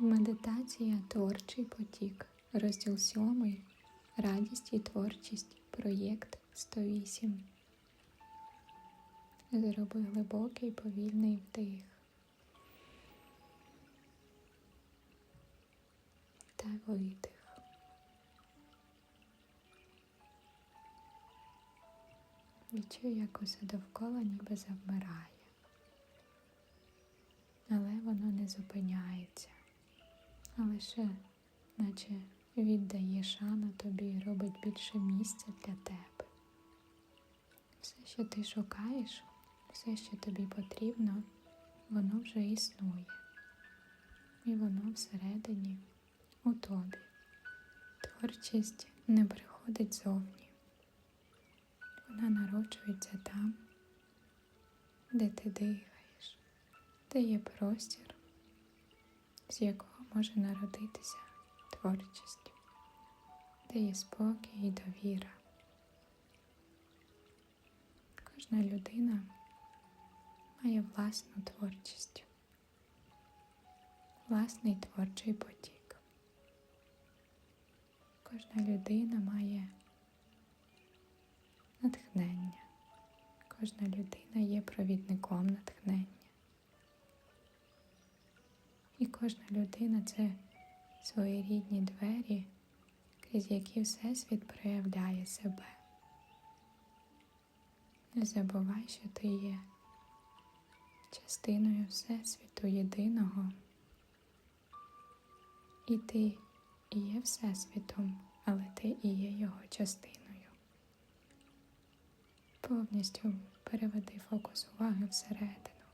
Медитація Творчий потік. Розділ 7. Радість і творчість. Проєкт 108. Зроби глибокий повільний вдих. Та видих. Відчуй, як усе довкола ніби завмирає. Але воно не зупиняється, а лише наче віддає шану тобі і робить більше місця для тебе. Все, що ти шукаєш, все, що тобі потрібно, воно вже існує. І воно всередині у тобі. Творчість не приходить зовні. Вона народжується там, де ти дихаєш, де є простір, з якого може народитися творчість, де є спокій і довіра. Кожна людина має власну творчість, власний творчий потік. Кожна людина має натхнення. Кожна людина є провідником натхнення. Кожна людина це своєрідні двері, крізь які Всесвіт проявляє себе. Не забувай, що ти є частиною Всесвіту єдиного, і ти і є Всесвітом, але ти і є його частиною. Повністю переведи фокус уваги всередину,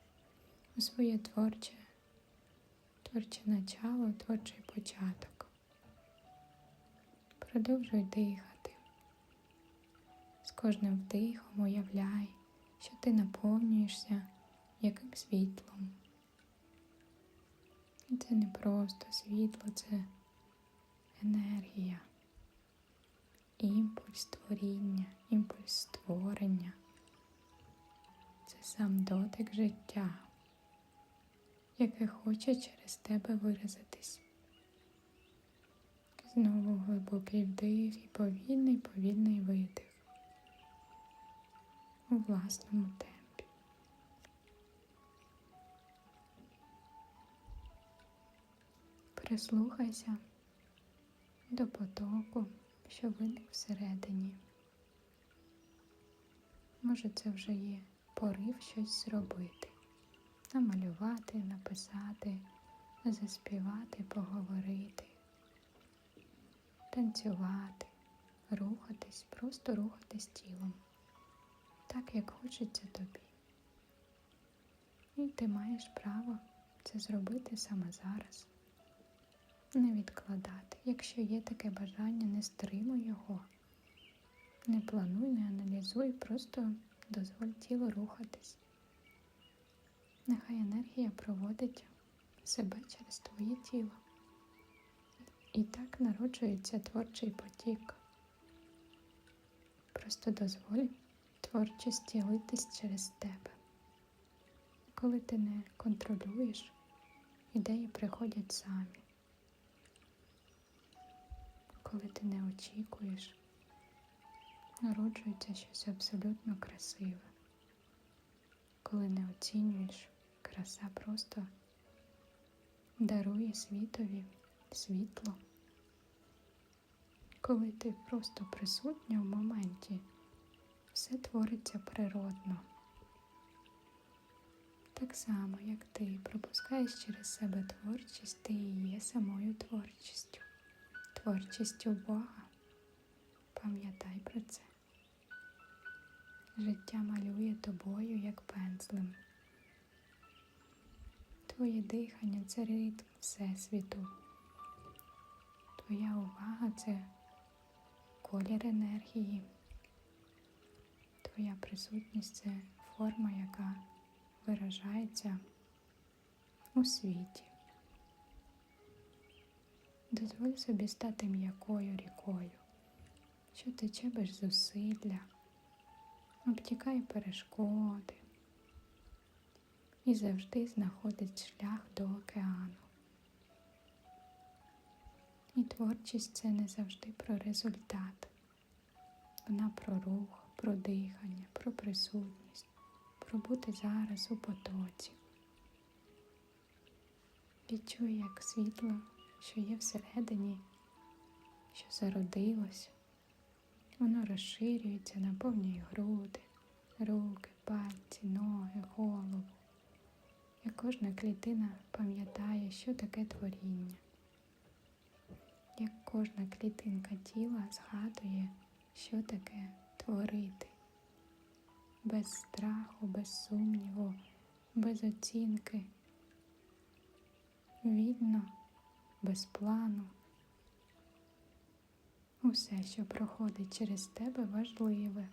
у своє творче, творче начало, творчий початок. Продовжуй дихати. З кожним вдихом уявляй, що ти наповнюєшся яким світлом. І це не просто світло, це енергія, імпульс творіння, імпульс створення. Це сам дотик життя, яке хоче через тебе виразитись. Знову глибокий вдих і повільний, повільний видих у власному темпі. Прислухайся до потоку, що виник всередині. Може, це вже є порив щось зробити, намалювати, написати, заспівати, поговорити, танцювати, рухатись, просто рухатись тілом, так як хочеться тобі. І ти маєш право це зробити саме зараз не відкладати. Якщо є таке бажання, не стримуй його. Не плануй, не аналізуй, просто дозволь тілу рухатись. Нехай енергія проводить себе через твоє тіло. І так народжується творчий потік. Просто дозволь творчості литись через тебе. Коли ти не контролюєш, ідеї приходять самі коли ти не очікуєш, народжується щось абсолютно красиве. Коли не оцінюєш, краса просто дарує світові світло. Коли ти просто присутня в моменті, все твориться природно. Так само, як ти пропускаєш через себе творчість, ти і є самою творчістю творчістю Бога. Пам'ятай про це. Життя малює тобою, як пензлем. Твоє дихання це ритм Всесвіту. Твоя увага це колір енергії. Твоя присутність це форма, яка виражається у світі. Дозволь собі стати м'якою рікою, що тече без зусилля, обтікає перешкоди і завжди знаходить шлях до океану. І творчість це не завжди про результат. Вона про рух, про дихання, про присутність, про бути зараз у потоці. Відчуй, як світло, що є всередині, що зародилось, воно розширюється, наповнює груди, руки, пальці, ноги, голову. Як кожна клітина пам'ятає, що таке творіння. Як кожна клітинка тіла згадує, що таке творити. Без страху, без сумніву, без оцінки. Вільно, без плану. Усе, що проходить через тебе, важливе.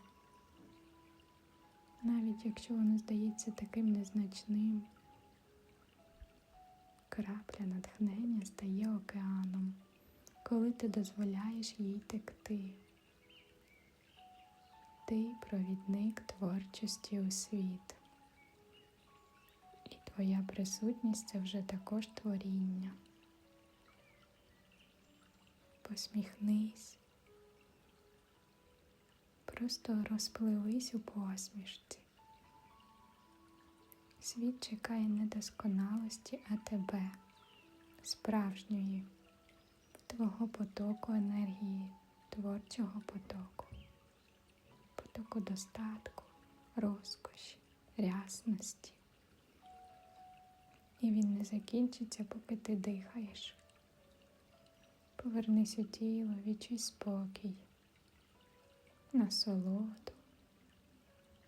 Навіть якщо воно здається таким незначним, крапля натхнення стає океаном, коли ти дозволяєш їй текти. Ти провідник творчості у світ. І твоя присутність це вже також творіння. Посміхнись, просто розпливись у посмішці. Світ чекає не досконалості, а тебе, справжньої, твого потоку енергії, творчого потоку, потоку достатку, розкоші, рясності. І він не закінчиться, поки ти дихаєш. Повернись у тіло, відчуй спокій, насолоду,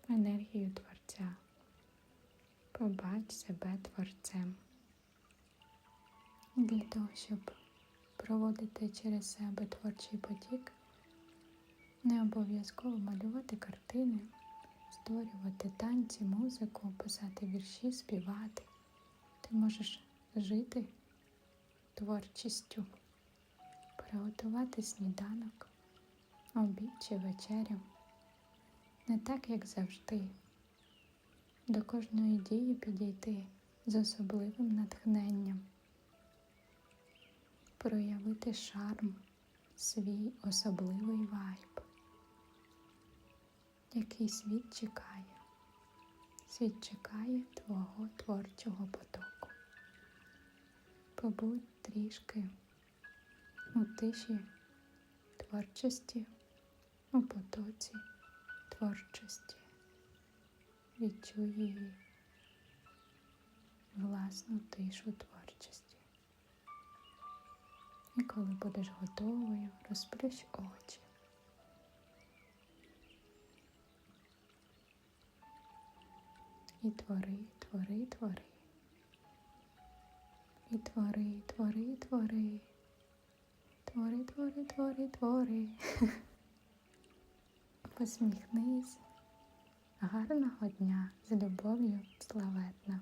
енергію Творця. Побач себе творцем. Для того, щоб проводити через себе творчий потік, не обов'язково малювати картини, створювати танці, музику, писати вірші, співати. Ти можеш жити творчістю, приготувати сніданок, обід чи вечерю, не так, як завжди. До кожної дії підійти з особливим натхненням, проявити шарм, свій особливий вайб, який світ чекає. Світ чекає твого творчого потоку. Побудь трішки у тиші творчості, у потоці творчості. Відчуй її власну тишу творчості. І коли будеш готовою, розплющ очі. І твори, твори, твори. І твори, твори, твори. Твори, твори, твори, твори. Посміхнись. Гарного дня з любов'ю славетна.